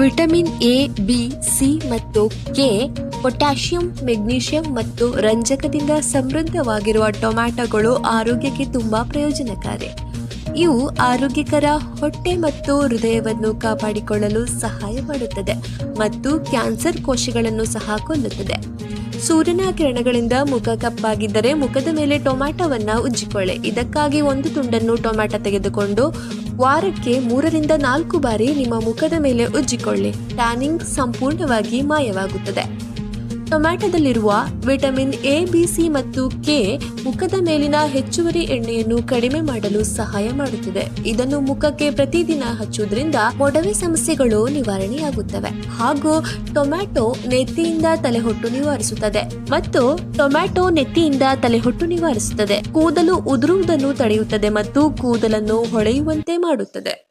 Vitamin A, B, C ಮತ್ತು K, potassium, magnesium ಮತ್ತು ರಂಜಕದಿಂದ ಸಮೃದ್ಧವಾಗಿರುವ ಟೊಮ್ಯಾಟೊಗಳು ಆರೋಗ್ಯಕ್ಕೆ ತುಂಬಾ ಪ್ರಯೋಜನಕಾರಿ. ಇವು ಆರೋಗ್ಯಕರ ಹೊಟ್ಟೆ ಮತ್ತು ಹೃದಯವನ್ನು ಕಾಪಾಡಿಕೊಳ್ಳಲು ಸಹಾಯ ಮಾಡುತ್ತದೆ ಮತ್ತು ಕ್ಯಾನ್ಸರ್ ಕೋಶಗಳನ್ನು ಸಹ ಕೊಲ್ಲುತ್ತದೆ. ಸೂರ್ಯನ ಕಿರಣಗಳಿಂದ ಮುಖ ಕಪ್ಪಾಗಿದ್ದರೆ ಮುಖದ ಮೇಲೆ ಟೊಮ್ಯಾಟೊವನ್ನು ಉಜ್ಜಿಕೊಳ್ಳಿ. ಇದಕ್ಕಾಗಿ ಒಂದು ತುಂಡನ್ನು ಟೊಮ್ಯಾಟೊ ತೆಗೆದುಕೊಂಡು ವಾರಕ್ಕೆ ಮೂರರಿಂದ ನಾಲ್ಕು ಬಾರಿ ನಿಮ್ಮ ಮುಖದ ಮೇಲೆ ಉಜ್ಜಿಕೊಳ್ಳಿ. ಟ್ಯಾನಿಂಗ್ ಸಂಪೂರ್ಣವಾಗಿ ಮಾಯವಾಗುತ್ತದೆ. ಟೊಮ್ಯಾಟೊದಲ್ಲಿರುವ ವಿಟಮಿನ್ ಎ, ಬಿ, ಸಿ ಮತ್ತು ಕೆ ಮುಖದ ಮೇಲಿನ ಹೆಚ್ಚುವರಿ ಎಣ್ಣೆಯನ್ನು ಕಡಿಮೆ ಮಾಡಲು ಸಹಾಯ ಮಾಡುತ್ತದೆ. ಇದನ್ನು ಮುಖಕ್ಕೆ ಪ್ರತಿದಿನ ಹಚ್ಚುವುದರಿಂದ ಮೊಡವೆ ಸಮಸ್ಯೆಗಳು ನಿವಾರಣೆಯಾಗುತ್ತವೆ. ಹಾಗೂ ಟೊಮ್ಯಾಟೊ ನೆತ್ತಿಯಿಂದ ತಲೆಹೊಟ್ಟು ನಿವಾರಿಸುತ್ತದೆ ಮತ್ತು ಟೊಮ್ಯಾಟೊ ನೆತ್ತಿಯಿಂದ ತಲೆಹೊಟ್ಟು ನಿವಾರಿಸುತ್ತದೆ. ಕೂದಲು ಉದುರುವುದನ್ನು ತಡೆಯುತ್ತದೆ ಮತ್ತು ಕೂದಲನ್ನು ಹೊಳೆಯುವಂತೆ ಮಾಡುತ್ತದೆ.